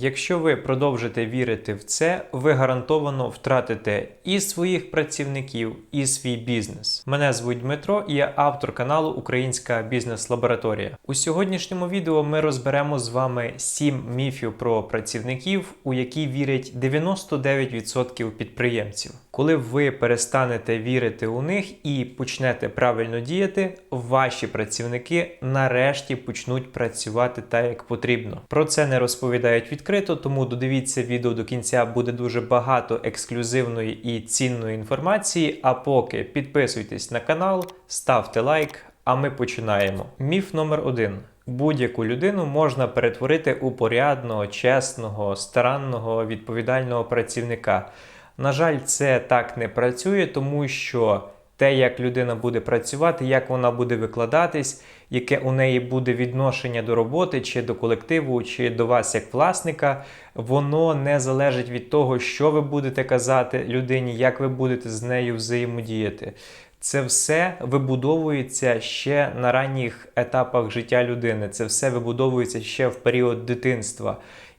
Якщо ви продовжите вірити в це, ви гарантовано втратите і своїх працівників, і свій бізнес. Мене звуть Дмитро, і я автор каналу Українська бізнес-лабораторія. У сьогоднішньому відео ми розберемо з вами 7 міфів про працівників, у які вірять 99% підприємців. Коли ви перестанете вірити у них і почнете правильно діяти, ваші працівники нарешті почнуть працювати так, як потрібно. Про це не розповідають відкрито, тому додивіться відео до кінця буде дуже багато ексклюзивної і цінної інформації. А поки підписуйтесь на канал, ставте лайк, а ми починаємо. Міф номер один. Будь-яку людину можна перетворити у порядного, чесного, старанного, відповідального працівника. На жаль, це так не працює, тому що те, як людина буде працювати, як вона буде викладатись, яке у неї буде відношення до роботи, чи до колективу, чи до вас як власника, воно не залежить від того, що ви будете казати людині, як ви будете з нею взаємодіяти. Це все вибудовується ще на ранніх етапах життя людини. Це все вибудовується ще в період дитинства.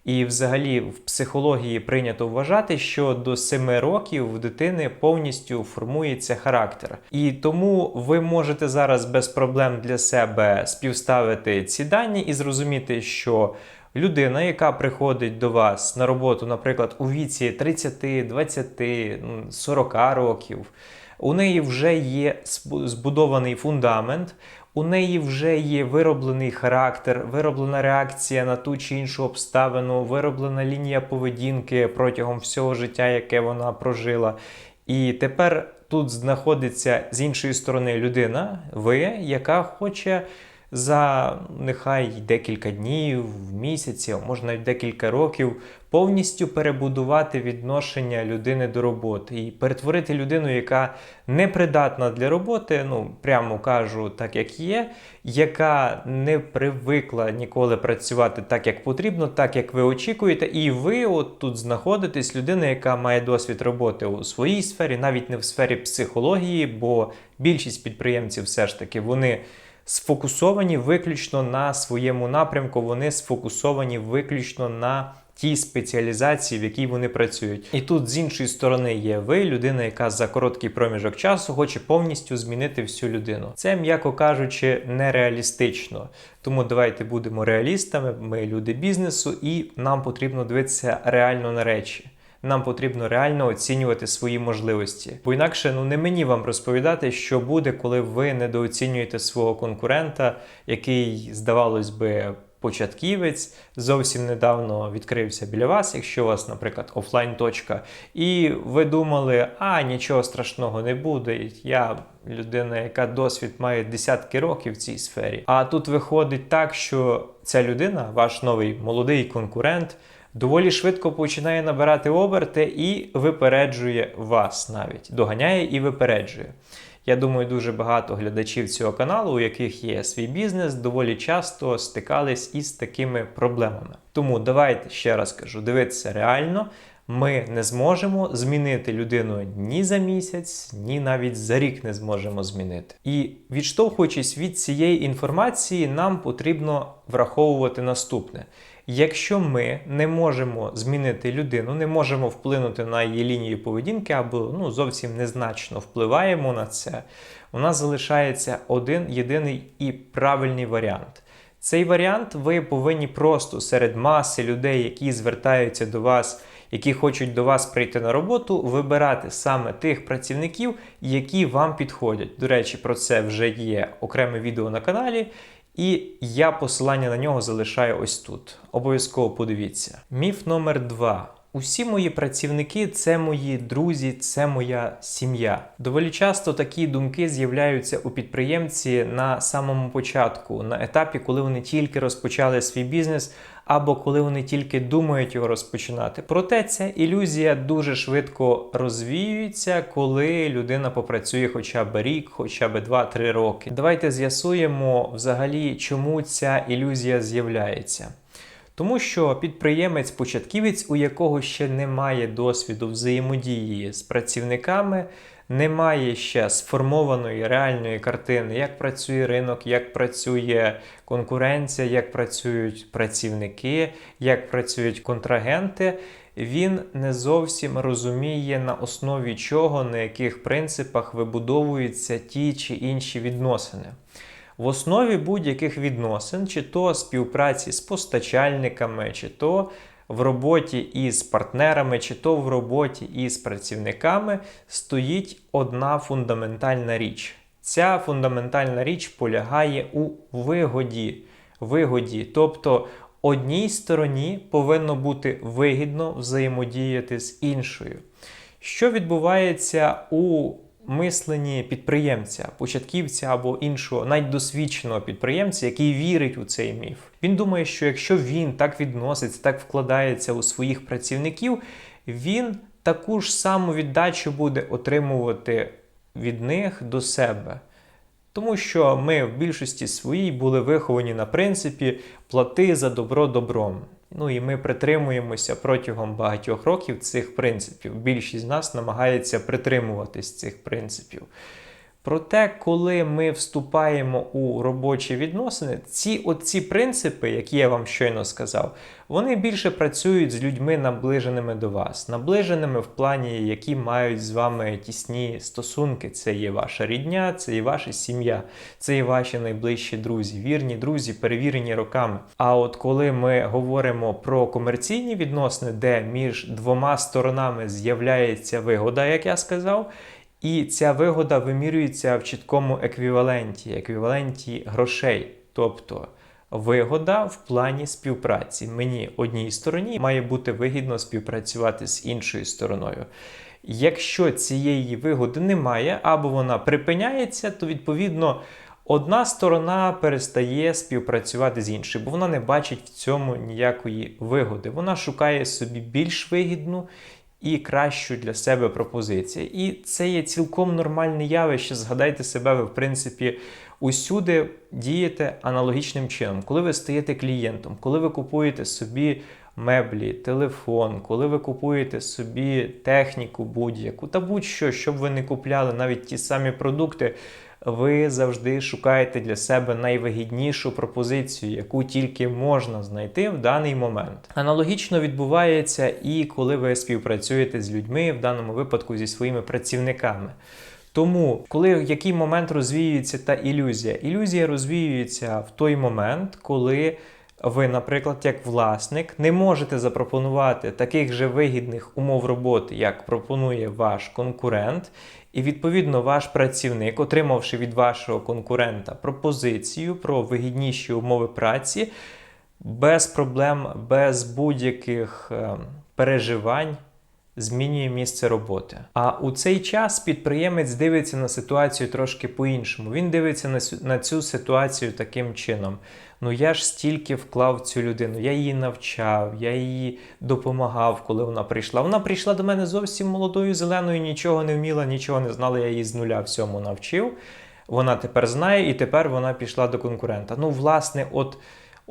І, взагалі, в психології прийнято вважати, що до 7 років в дитини повністю формується характер. І тому ви можете зараз без проблем для себе співставити ці дані і зрозуміти, що людина, яка приходить до вас на роботу, наприклад, у віці 30, 20, 40 років, у неї вже є збудований фундамент. У неї вже є вироблений характер, вироблена реакція на ту чи іншу обставину, вироблена лінія поведінки протягом всього життя, яке вона прожила. І тепер тут знаходиться з іншої сторони людина, ви, яка хоче за нехай декілька днів, місяців, може навіть декілька років, повністю перебудувати відношення людини до роботи і перетворити людину, яка не придатна для роботи, ну прямо кажу, так як є, яка не привикла ніколи працювати так, як потрібно, так як ви очікуєте, і ви от тут знаходитесь людина, яка має досвід роботи у своїй сфері, навіть не в сфері психології, бо більшість підприємців все ж таки вони сфокусовані виключно на своєму напрямку, вони сфокусовані виключно на тій спеціалізації, в якій вони працюють. І тут з іншої сторони є ви, людина, яка за короткий проміжок часу хоче повністю змінити всю людину. Це, м'яко кажучи, нереалістично. Тому давайте будемо реалістами. Ми люди бізнесу, і нам потрібно дивитися реально на речі. Нам потрібно реально оцінювати свої можливості. Бо інакше ну не мені вам розповідати, що буде, коли ви недооцінюєте свого конкурента, який, здавалось би, початківець зовсім недавно відкрився біля вас, якщо у вас, наприклад, офлайн точка, і ви думали, а нічого страшного не буде. Я людина, яка досвід має десятки років в цій сфері. А тут виходить так, що ця людина, ваш новий молодий конкурент доволі швидко починає набирати оберти і випереджує вас навіть. Доганяє і випереджує. Я думаю, дуже багато глядачів цього каналу, у яких є свій бізнес, доволі часто стикались із такими проблемами. Тому давайте ще раз кажу: дивитися реально. Ми не зможемо змінити людину ні за місяць, ні навіть за рік не зможемо змінити. І відштовхуючись від цієї інформації, нам потрібно враховувати наступне: Якщо ми не можемо змінити людину, не можемо вплинути на її лінію поведінки, або ну, зовсім незначно впливаємо на це, у нас залишається один єдиний і правильний варіант. Цей варіант ви повинні просто серед маси людей, які звертаються до вас, які хочуть до вас прийти на роботу, вибирати саме тих працівників, які вам підходять. До речі, про це вже є окреме відео на каналі. І я посилання на нього залишаю ось тут. Обов'язково подивіться. Міф номер два. Усі мої працівники це мої друзі, це моя сім'я. Доволі часто такі думки з'являються у підприємці на самому початку, на етапі, коли вони тільки розпочали свій бізнес, або коли вони тільки думають його розпочинати. Проте ця ілюзія дуже швидко розвіюється, коли людина попрацює хоча б рік, хоча б 2-3 роки. Давайте з'ясуємо взагалі, чому ця ілюзія з'являється. Тому що підприємець-початківець, у якого ще немає досвіду взаємодії з працівниками, немає ще сформованої реальної картини, як працює ринок, як працює конкуренція, як працюють працівники, як працюють контрагенти, він не зовсім розуміє на основі чого, на яких принципах вибудовуються ті чи інші відносини. В основі будь-яких відносин, чи то співпраці з постачальниками, чи то в роботі із партнерами, чи то в роботі із працівниками, стоїть одна фундаментальна річ. Ця фундаментальна річ полягає у вигоді. Вигоді, тобто одній стороні повинно бути вигідно взаємодіяти з іншою. Що відбувається у мисленні підприємця, початківця або іншого навіть досвідченого підприємця, який вірить у цей міф? Він думає, що якщо він так відноситься, так вкладається у своїх працівників, він таку ж саму віддачу буде отримувати від них до себе. Тому що ми в більшості своїй були виховані на принципі плати за добро добром. Ну і ми притримуємося протягом багатьох років цих принципів. Більшість з нас намагається притримуватись цих принципів. Проте, коли ми вступаємо у робочі відносини, ці оці принципи, які я вам щойно сказав, вони більше працюють з людьми, наближеними до вас, наближеними в плані, які мають з вами тісні стосунки. Це є ваша рідня, це є ваша сім'я, це є ваші найближчі друзі, вірні друзі, перевірені роками. А от коли ми говоримо про комерційні відносини, де між двома сторонами з'являється вигода, як я сказав. І ця вигода вимірюється в чіткому еквіваленті, еквіваленті грошей. Тобто вигода в плані співпраці. Мені одній стороні має бути вигідно співпрацювати з іншою стороною. Якщо цієї вигоди немає, або вона припиняється, то відповідно одна сторона перестає співпрацювати з іншою, бо вона не бачить в цьому ніякої вигоди. Вона шукає собі більш вигідну і кращу для себе пропозицію. І це є цілком нормальне явище. Згадайте себе, ви, в принципі, усюди дієте аналогічним чином. Коли ви стаєте клієнтом, коли ви купуєте собі меблі, телефон, коли ви купуєте собі техніку будь-яку та будь-що, щоб ви не купляли навіть ті самі продукти ви завжди шукаєте для себе найвигіднішу пропозицію, яку тільки можна знайти в даний момент. Аналогічно відбувається і коли ви співпрацюєте з людьми, в даному випадку зі своїми працівниками. Тому, коли в який момент розвіюється та ілюзія? Ілюзія розвіюється в той момент, коли ви, наприклад, як власник, не можете запропонувати таких же вигідних умов роботи, як пропонує ваш конкурент, і відповідно ваш працівник, отримавши від вашого конкурента пропозицію про вигідніші умови праці, без проблем, без будь-яких е, переживань. Змінює місце роботи. А у цей час підприємець дивиться на ситуацію трошки по-іншому. Він дивиться на цю ситуацію таким чином ну я ж стільки вклав цю людину, я її навчав, я їй допомагав, коли вона прийшла. Вона прийшла до мене зовсім молодою, зеленою, нічого не вміла, нічого не знала, я її з нуля всьому навчив. Вона тепер знає, і тепер вона пішла до конкурента. Ну, власне, от.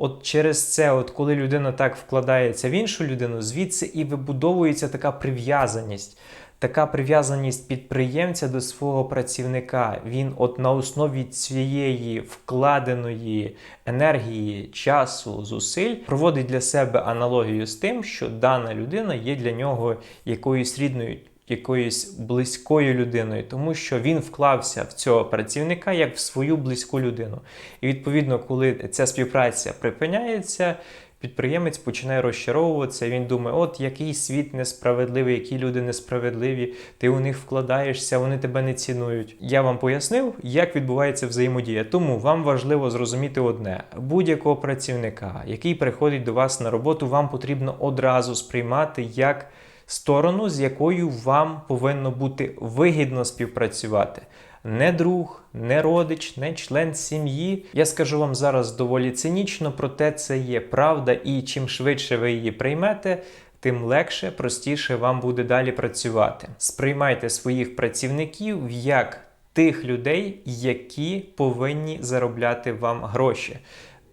От через це, от коли людина так вкладається в іншу людину, звідси і вибудовується така прив'язаність така прив'язаність підприємця до свого працівника. Він, от на основі цієї вкладеної енергії, часу, зусиль, проводить для себе аналогію з тим, що дана людина є для нього якоюсь рідною. Якоюсь близькою людиною, тому що він вклався в цього працівника як в свою близьку людину. І відповідно, коли ця співпраця припиняється, Підприємець починає розчаровуватися. Він думає, от який світ несправедливий, які люди несправедливі, ти у них вкладаєшся, вони тебе не цінують. Я вам пояснив, як відбувається взаємодія. Тому вам важливо зрозуміти одне: будь-якого працівника, який приходить до вас на роботу, вам потрібно одразу сприймати як сторону, з якою вам повинно бути вигідно співпрацювати не друг, не родич, не член сім'ї. Я скажу вам зараз доволі цинічно, проте це є правда, і чим швидше ви її приймете. Тим легше, простіше вам буде далі працювати. Сприймайте своїх працівників як тих людей, які повинні заробляти вам гроші.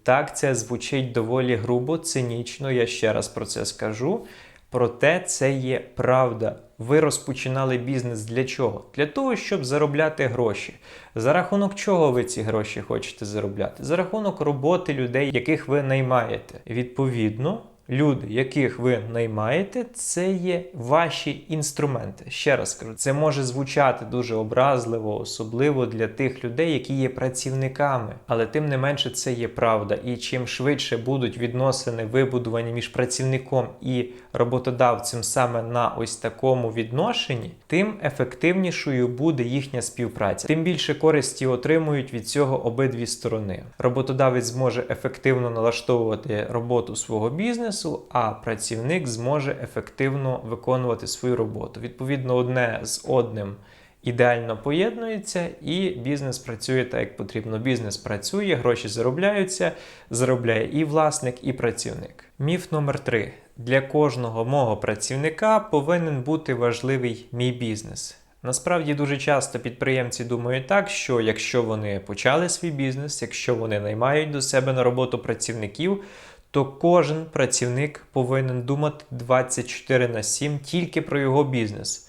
Так, це звучить доволі грубо, цинічно, я ще раз про це скажу. Проте це є правда. Ви розпочинали бізнес для чого? Для того, щоб заробляти гроші. За рахунок чого ви ці гроші хочете заробляти? За рахунок роботи людей, яких ви наймаєте. Відповідно, люди, яких ви наймаєте, це є ваші інструменти. Ще раз кажу, це може звучати дуже образливо, особливо для тих людей, які є працівниками. Але тим не менше це є правда. І чим швидше будуть відносини вибудовані між працівником і роботодавцем саме на ось такому відношенні, тим ефективнішою буде їхня співпраця. Тим більше користі отримують від цього обидві сторони. Роботодавець зможе ефективно налаштовувати роботу свого бізнесу, а працівник зможе ефективно виконувати свою роботу. Відповідно, одне з одним. Ідеально поєднується, і бізнес працює так, як потрібно. Бізнес працює, гроші заробляються, заробляє і власник, і працівник. Міф номер три: для кожного мого працівника повинен бути важливий мій бізнес. Насправді дуже часто підприємці думають так, що якщо вони почали свій бізнес, якщо вони наймають до себе на роботу працівників, то кожен працівник повинен думати 24 на 7 тільки про його бізнес.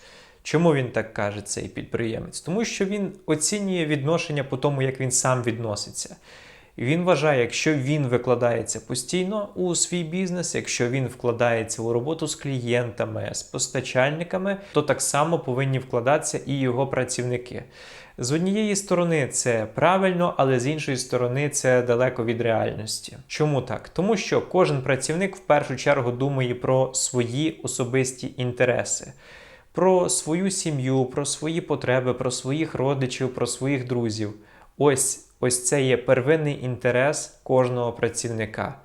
Чому він так каже, цей підприємець? Тому що він оцінює відношення по тому, як він сам відноситься. І він вважає, якщо він викладається постійно у свій бізнес, якщо він вкладається у роботу з клієнтами, з постачальниками, то так само повинні вкладатися і його працівники. З однієї сторони це правильно, але з іншої сторони це далеко від реальності. Чому так? Тому що кожен працівник в першу чергу думає про свої особисті інтереси про свою сім'ю, про свої потреби, про своїх родичів, про своїх друзів. Ось ось це є первинний інтерес кожного працівника.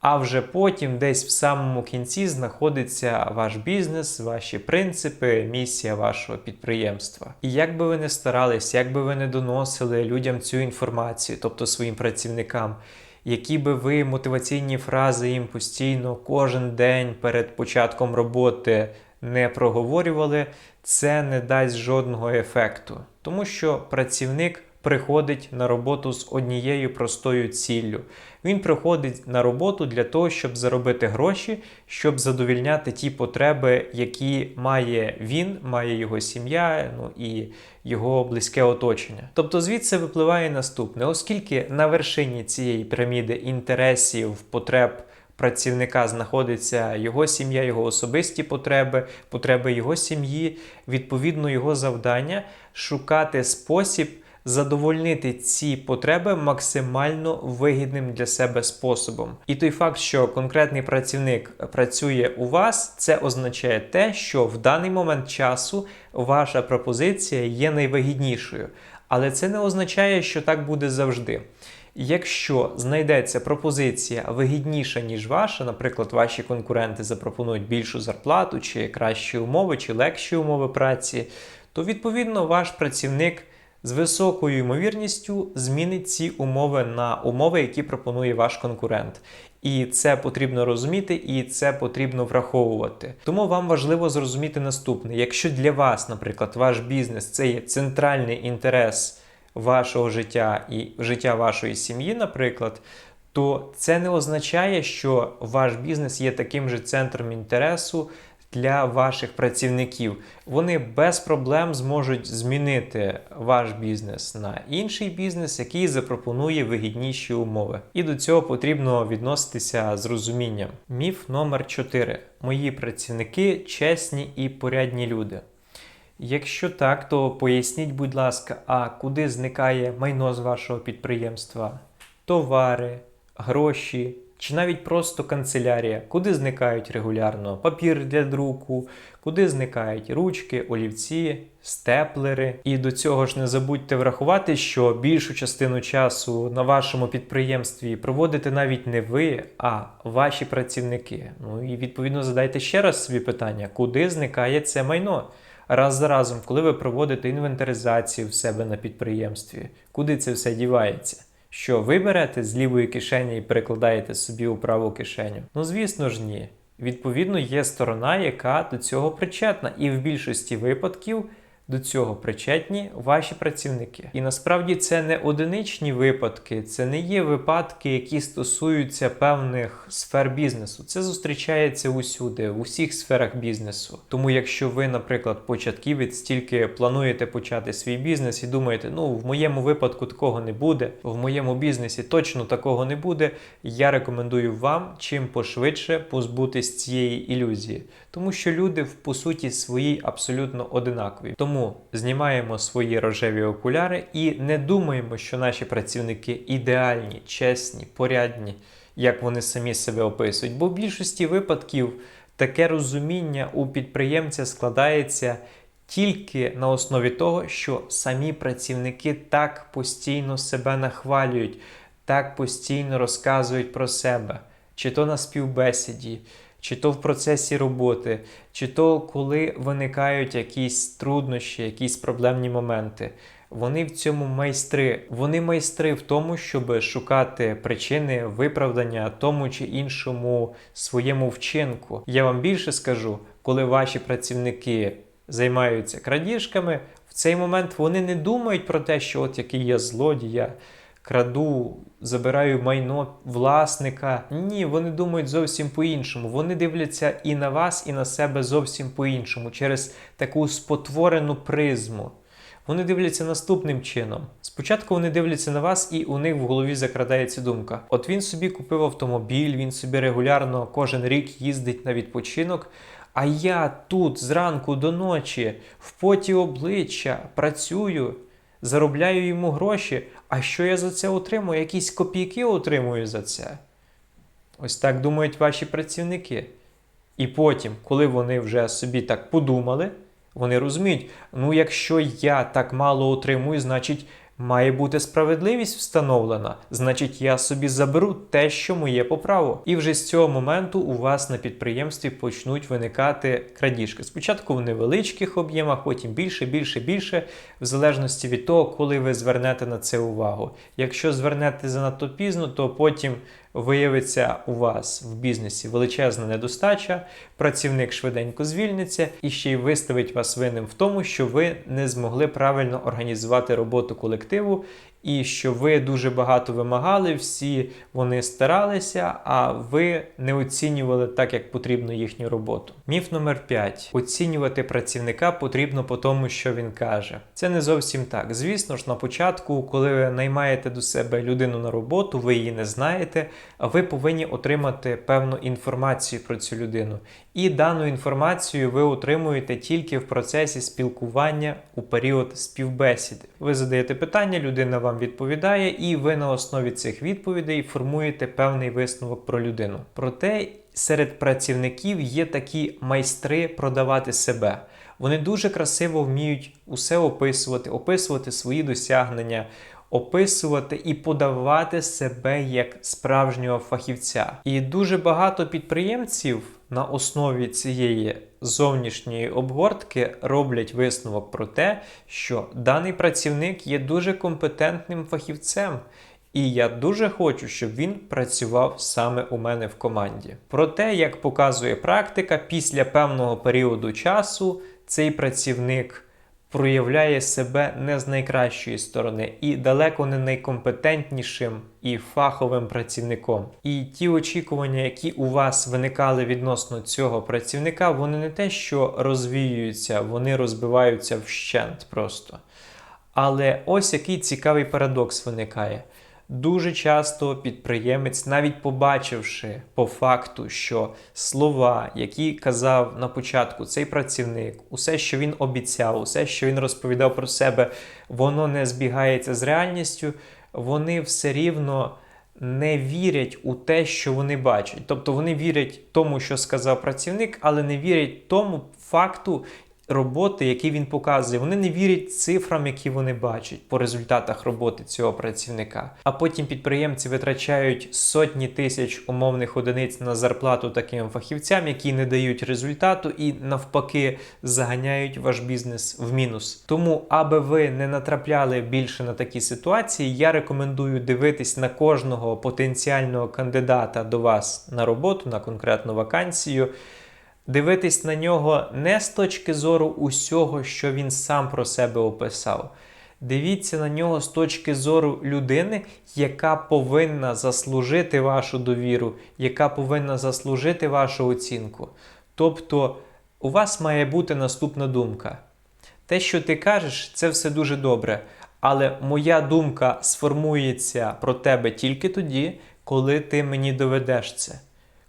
А вже потім, десь в самому кінці, знаходиться ваш бізнес, ваші принципи, місія вашого підприємства. І як би ви не старались, як би ви не доносили людям цю інформацію, тобто своїм працівникам, які би ви мотиваційні фрази їм постійно кожен день перед початком роботи не проговорювали, це не дасть жодного ефекту, тому що працівник приходить на роботу з однією простою ціллю. Він приходить на роботу для того, щоб заробити гроші, щоб задовільняти ті потреби, які має він, має його сім'я, ну і його близьке оточення. Тобто звідси випливає наступне, оскільки на вершині цієї піраміди інтересів, потреб працівника знаходиться його сім'я, його особисті потреби, потреби його сім'ї, відповідно, його завдання шукати спосіб. Задовольнити ці потреби максимально вигідним для себе способом. І той факт, що конкретний працівник працює у вас, це означає те, що в даний момент часу ваша пропозиція є найвигіднішою. Але це не означає, що так буде завжди. Якщо знайдеться пропозиція вигідніша, ніж ваша, наприклад, ваші конкуренти запропонують більшу зарплату, чи кращі умови, чи легші умови праці, то відповідно ваш працівник з високою ймовірністю змінить ці умови на умови, які пропонує ваш конкурент. І це потрібно розуміти, і це потрібно враховувати. Тому вам важливо зрозуміти наступне: якщо для вас, наприклад, ваш бізнес це є центральний інтерес вашого життя і життя вашої сім'ї, наприклад, то це не означає, що ваш бізнес є таким же центром інтересу для ваших працівників. Вони без проблем зможуть змінити ваш бізнес на інший бізнес, який запропонує вигідніші умови. І до цього потрібно відноситися з розумінням. Міф номер 4. Мої працівники чесні і порядні люди. Якщо так, то поясніть, будь ласка, а куди зникає майно з вашого підприємства, товари, гроші чи навіть просто канцелярія, куди зникають регулярно папір для друку, куди зникають ручки, олівці, степлери. І до цього ж не забудьте врахувати, що більшу частину часу на вашому підприємстві проводите навіть не ви, а ваші працівники. Ну і відповідно задайте ще раз собі питання, куди зникає це майно раз за разом, коли ви проводите інвентаризацію в себе на підприємстві, куди це все дівається? Що ви берете з лівої кишені і перекладаєте собі у праву кишеню? Ну, звісно ж, ні. Відповідно, є сторона, яка до цього причетна, і в більшості випадків до цього причетні ваші працівники. І насправді це не одиничні випадки, це не є випадки, які стосуються певних сфер бізнесу. Це зустрічається усюди, в усіх сферах бізнесу. Тому, якщо ви, наприклад, початківець, тільки плануєте почати свій бізнес і думаєте, ну в моєму випадку такого не буде, в моєму бізнесі точно такого не буде. Я рекомендую вам чим пошвидше позбутись цієї ілюзії, тому що люди в по суті своїй абсолютно одинакові. Тому знімаємо свої рожеві окуляри і не думаємо, що наші працівники ідеальні, чесні, порядні, як вони самі себе описують. Бо в більшості випадків таке розуміння у підприємця складається тільки на основі того, що самі працівники так постійно себе нахвалюють, так постійно розказують про себе, чи то на співбесіді, чи то в процесі роботи, чи то коли виникають якісь труднощі, якісь проблемні моменти. Вони в цьому майстри. Вони майстри в тому, щоб шукати причини виправдання тому чи іншому своєму вчинку. Я вам більше скажу, коли ваші працівники займаються крадіжками, в цей момент вони не думають про те, що от який я злодій, я краду, забираю майно власника. Ні, вони думають зовсім по-іншому. Вони дивляться і на вас, і на себе зовсім по-іншому, через таку спотворену призму. Вони дивляться наступним чином. Спочатку вони дивляться на вас, і у них в голові закрадається думка: от він собі купив автомобіль, він собі регулярно кожен рік їздить на відпочинок. А я тут зранку до ночі в поті обличчя працюю, заробляю йому гроші. А що я за це отримую? Якісь копійки отримую за це. Ось так думають ваші працівники. І потім, коли вони вже собі так подумали, вони розуміють, ну якщо я так мало отримую, значить має бути справедливість встановлена, значить я собі заберу те, що моє по праву. І вже з цього моменту у вас на підприємстві почнуть виникати крадіжки. Спочатку в невеличких об'ємах, потім більше, більше, більше, в залежності від того, коли ви звернете на це увагу. Якщо звернете занадто пізно, то потім виявиться у вас в бізнесі величезна недостача, працівник швиденько звільниться і ще й виставить вас винним в тому, що ви не змогли правильно організувати роботу колективу. І що ви дуже багато вимагали, всі вони старалися, а ви не оцінювали так, як потрібно їхню роботу. Міф номер 5. Оцінювати працівника потрібно по тому, що він каже. Це не зовсім так. Звісно ж, на початку, коли ви наймаєте до себе людину на роботу, ви її не знаєте, а ви повинні отримати певну інформацію про цю людину. І дану інформацію ви отримуєте тільки в процесі спілкування у період співбесіди. Ви задаєте питання, людина вам відповідає, і ви на основі цих відповідей формуєте певний висновок про людину. Проте серед працівників є такі майстри продавати себе. Вони дуже красиво вміють усе описувати, описувати свої досягнення, описувати і подавати себе як справжнього фахівця. І дуже багато підприємців на основі цієї зовнішньої обгортки роблять висновок про те, що даний працівник є дуже компетентним фахівцем. І я дуже хочу, щоб він працював саме у мене в команді. Проте, як показує практика, після певного періоду часу цей працівник проявляє себе не з найкращої сторони і далеко не найкомпетентнішим і фаховим працівником. І ті очікування, які у вас виникали відносно цього працівника, вони не те, що розвіюються, вони розбиваються вщент просто. Але ось який цікавий парадокс виникає. Дуже часто підприємець, навіть побачивши по факту, що слова, які казав на початку цей працівник, усе, що він обіцяв, усе, що він розповідав про себе, воно не збігається з реальністю, вони все рівно не вірять у те, що вони бачать. Тобто вони вірять тому, що сказав працівник, але не вірять тому факту, роботи, які він показує, вони не вірять цифрам, які вони бачать по результатах роботи цього працівника. А потім підприємці витрачають сотні тисяч умовних одиниць на зарплату таким фахівцям, які не дають результату і навпаки заганяють ваш бізнес в мінус. Тому, аби ви не натрапляли більше на такі ситуації, я рекомендую дивитись на кожного потенціального кандидата до вас на роботу, на конкретну вакансію Дивитись на нього не з точки зору усього, що він сам про себе описав. Дивіться на нього з точки зору людини, яка повинна заслужити вашу довіру, яка повинна заслужити вашу оцінку. Тобто, у вас має бути наступна думка. Те, що ти кажеш, це все дуже добре. Але моя думка сформується про тебе тільки тоді, коли ти мені доведеш це.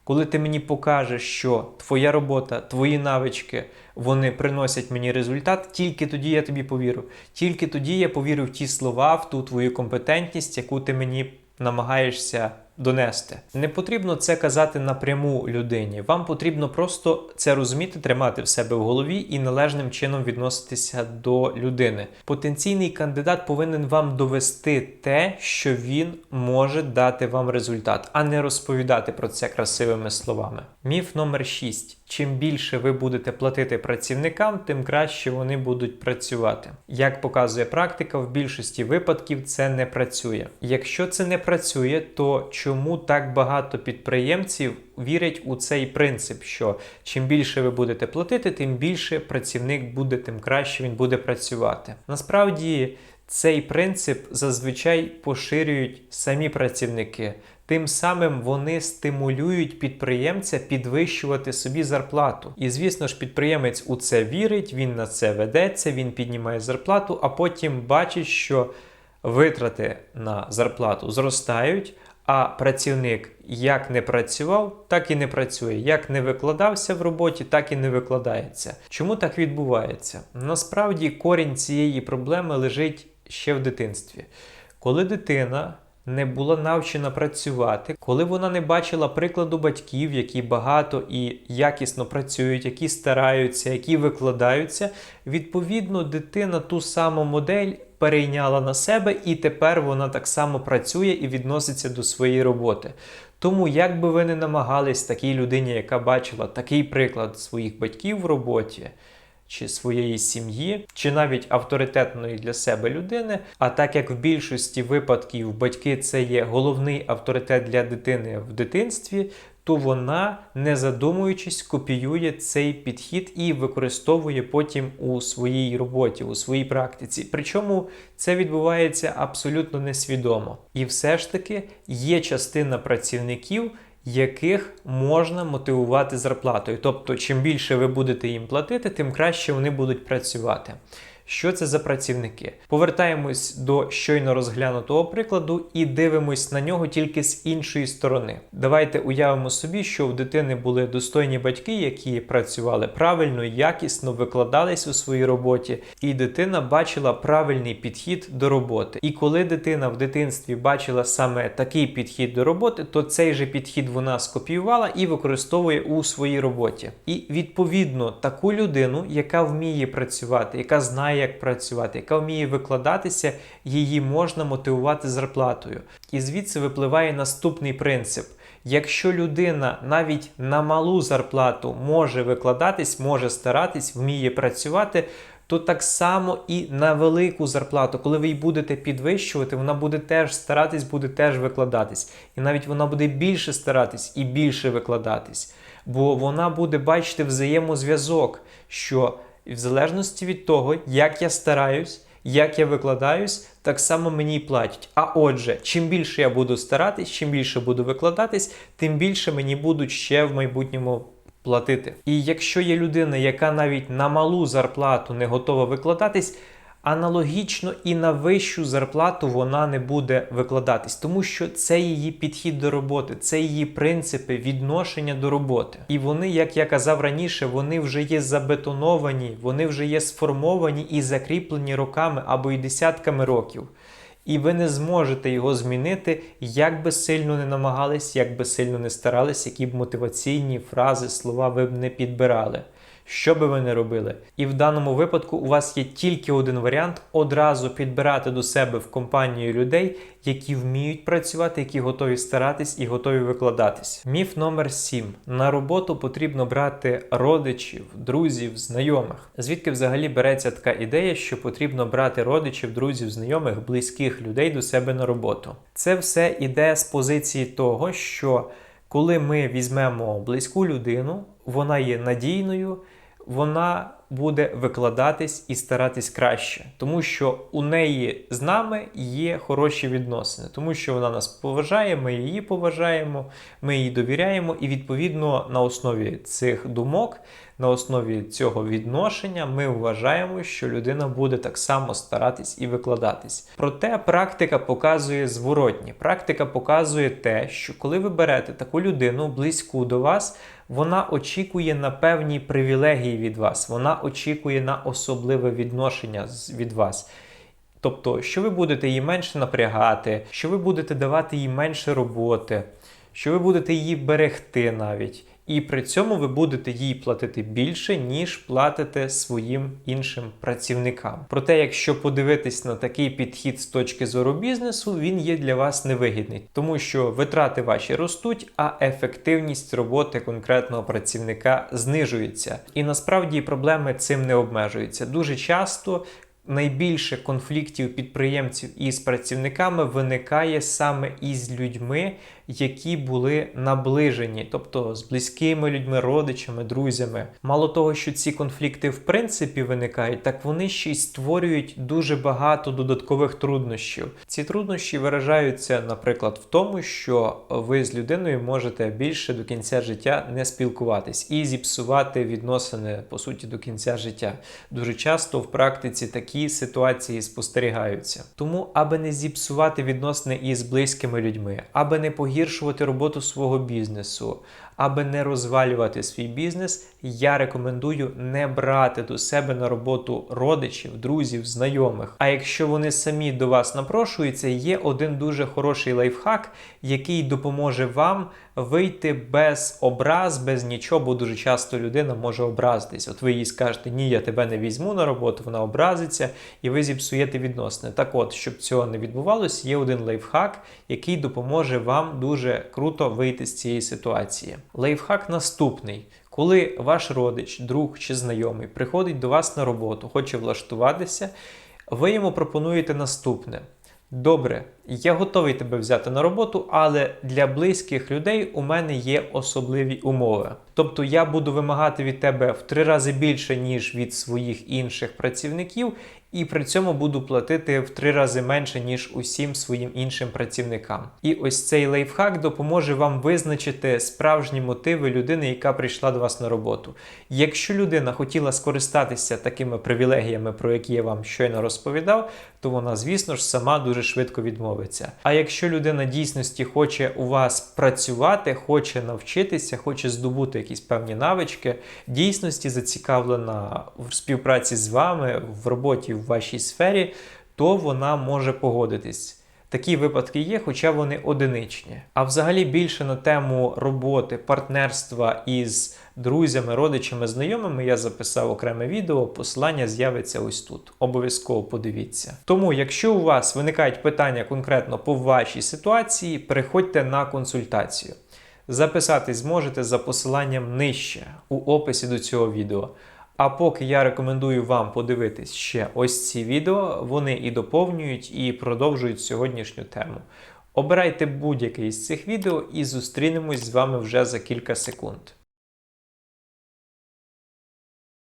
Коли ти мені покажеш, що твоя робота, твої навички, вони приносять мені результат, тільки тоді я тобі повірю. Тільки тоді я повірю в ті слова, в ту твою компетентність, яку ти мені намагаєшся донести. Не потрібно це казати напряму людині. Вам потрібно просто це розуміти, тримати в себе в голові і належним чином відноситися до людини. Потенційний кандидат повинен вам довести те, що він може дати вам результат, а не розповідати про це красивими словами. Міф номер 6. Чим більше ви будете платити працівникам, тим краще вони будуть працювати. Як показує практика, в більшості випадків це не працює. Якщо це не працює, то чому так багато підприємців вірять у цей принцип, що чим більше ви будете платити, тим більше працівник буде, тим краще він буде працювати. Насправді. Цей принцип зазвичай поширюють самі працівники. Тим самим вони стимулюють підприємця підвищувати собі зарплату. І звісно ж, підприємець у це вірить, він на це ведеться, він піднімає зарплату, а потім бачить, що витрати на зарплату зростають. А працівник як не працював, так і не працює. Як не викладався в роботі, так і не викладається. Чому так відбувається? Насправді корінь цієї проблеми лежить ще в дитинстві. Коли дитина не була навчена працювати, коли вона не бачила прикладу батьків, які багато і якісно працюють, які стараються, які викладаються, відповідно, дитина ту саму модель перейняла на себе, і тепер вона так само працює і відноситься до своєї роботи. Тому, як би ви не намагались такій людині, яка бачила такий приклад своїх батьків в роботі, чи своєї сім'ї, чи навіть авторитетної для себе людини. А так як в більшості випадків батьки це є головний авторитет для дитини в дитинстві, то вона, не задумуючись, копіює цей підхід і використовує потім у своїй роботі, у своїй практиці. Причому це відбувається абсолютно несвідомо. І все ж таки є частина працівників яких можна мотивувати зарплатою. Тобто, чим більше ви будете їм платити, тим краще вони будуть працювати. Що це за працівники? Повертаємось до щойно розглянутого прикладу і дивимось на нього тільки з іншої сторони. Давайте уявимо собі, що в дитини були достойні батьки, які працювали правильно, якісно, викладались у своїй роботі, і дитина бачила правильний підхід до роботи. І коли дитина в дитинстві бачила саме такий підхід до роботи, то цей же підхід вона скопіювала і використовує у своїй роботі. І відповідно таку людину, яка вміє працювати, яка знає як працювати, яка вміє викладатися, її можна мотивувати зарплатою. І звідси випливає наступний принцип. Якщо людина навіть на малу зарплату може викладатись, може старатись, вміє працювати, то так само і на велику зарплату, коли ви її будете підвищувати, вона буде теж старатись, буде теж викладатись. І навіть вона буде більше старатись і більше викладатись. Бо вона буде бачити взаємозв'язок, що і в залежності від того, як я стараюсь, як я викладаюсь, так само мені і платять. А отже, чим більше я буду старатись, чим більше буду викладатись, тим більше мені будуть ще в майбутньому платити. І якщо є людина, яка навіть на малу зарплату не готова викладатись, аналогічно і на вищу зарплату вона не буде викладатись, тому що це її підхід до роботи, це її принципи відношення до роботи. І вони, як я казав раніше, вони вже є забетоновані, вони вже є сформовані і закріплені роками або й десятками років. І ви не зможете його змінити, як би сильно не намагались, як би сильно не старались, які б мотиваційні фрази, слова ви б не підбирали що би ви не робили. І в даному випадку у вас є тільки один варіант одразу підбирати до себе в компанію людей, які вміють працювати, які готові старатись і готові викладатись. Міф номер 7. На роботу потрібно брати родичів, друзів, знайомих. Звідки взагалі береться така ідея, що потрібно брати родичів, друзів, знайомих, близьких людей до себе на роботу? Це все іде з позиції того, що коли ми візьмемо близьку людину, вона є надійною, вона буде викладатись і старатись краще, тому що у неї з нами є хороші відносини, тому що вона нас поважає, ми її поважаємо, ми їй довіряємо, і відповідно на основі цих думок, на основі цього відношення, ми вважаємо, що людина буде так само старатись і викладатись. Проте практика показує зворотні. Практика показує те, що коли ви берете таку людину близьку до вас, вона очікує на певні привілегії від вас, вона очікує на особливе відношення від вас. Тобто, що ви будете її менше напрягати, що ви будете давати їй менше роботи, що ви будете її берегти навіть. І при цьому ви будете їй платити більше, ніж платите своїм іншим працівникам. Проте, якщо подивитись на такий підхід з точки зору бізнесу, він є для вас невигідний, тому що витрати ваші ростуть, а ефективність роботи конкретного працівника знижується. І насправді проблеми цим не обмежуються. Дуже часто найбільше конфліктів підприємців із працівниками виникає саме із людьми, які були наближені, тобто з близькими людьми, родичами, друзями. Мало того, що ці конфлікти в принципі виникають, так вони ще й створюють дуже багато додаткових труднощів. Ці труднощі виражаються, наприклад, в тому, що ви з людиною можете більше до кінця життя не спілкуватись і зіпсувати відносини по суті до кінця життя. Дуже часто в практиці такі ситуації спостерігаються. Тому, аби не зіпсувати відносини із близькими людьми, аби не погіршувати роботу свого бізнесу, аби не розвалювати свій бізнес, я рекомендую не брати до себе на роботу родичів, друзів, знайомих. А якщо вони самі до вас напрошуються, є один дуже хороший лайфхак, який допоможе вам вийти без образ, без нічого, бо дуже часто людина може образитись. От ви їй скажете, ні, я тебе не візьму на роботу, вона образиться, і ви зіпсуєте відносини. Так от, щоб цього не відбувалося, є один лайфхак, який допоможе вам дуже круто вийти з цієї ситуації. Лайфхак наступний. Коли ваш родич, друг чи знайомий приходить до вас на роботу, хоче влаштуватися, ви йому пропонуєте наступне. Добре, я готовий тебе взяти на роботу, але для близьких людей у мене є особливі умови. Тобто я буду вимагати від тебе в три рази більше, ніж від своїх інших працівників, і при цьому буду платити в три рази менше, ніж усім своїм іншим працівникам. І ось цей лайфхак допоможе вам визначити справжні мотиви людини, яка прийшла до вас на роботу. Якщо людина хотіла скористатися такими привілегіями, про які я вам щойно розповідав, то вона, звісно ж, сама дуже швидко відмовиться. А якщо людина дійсності хоче у вас працювати, хоче навчитися, хоче здобути якісь певні навички, дійсності зацікавлена в співпраці з вами, в роботі в вашій сфері, то вона може погодитись. Такі випадки є, хоча вони одиничні. А взагалі більше на тему роботи, партнерства із друзями, родичами, знайомими я записав окреме відео. Посилання з'явиться ось тут. Обов'язково подивіться. Тому, якщо у вас виникають питання конкретно по вашій ситуації, переходьте на консультацію. Записатись зможете за посиланням нижче у описі до цього відео. А поки я рекомендую вам подивитись ще ось ці відео, вони і доповнюють, і продовжують сьогоднішню тему. Обирайте будь-яке із цих відео і зустрінемось з вами вже за кілька секунд.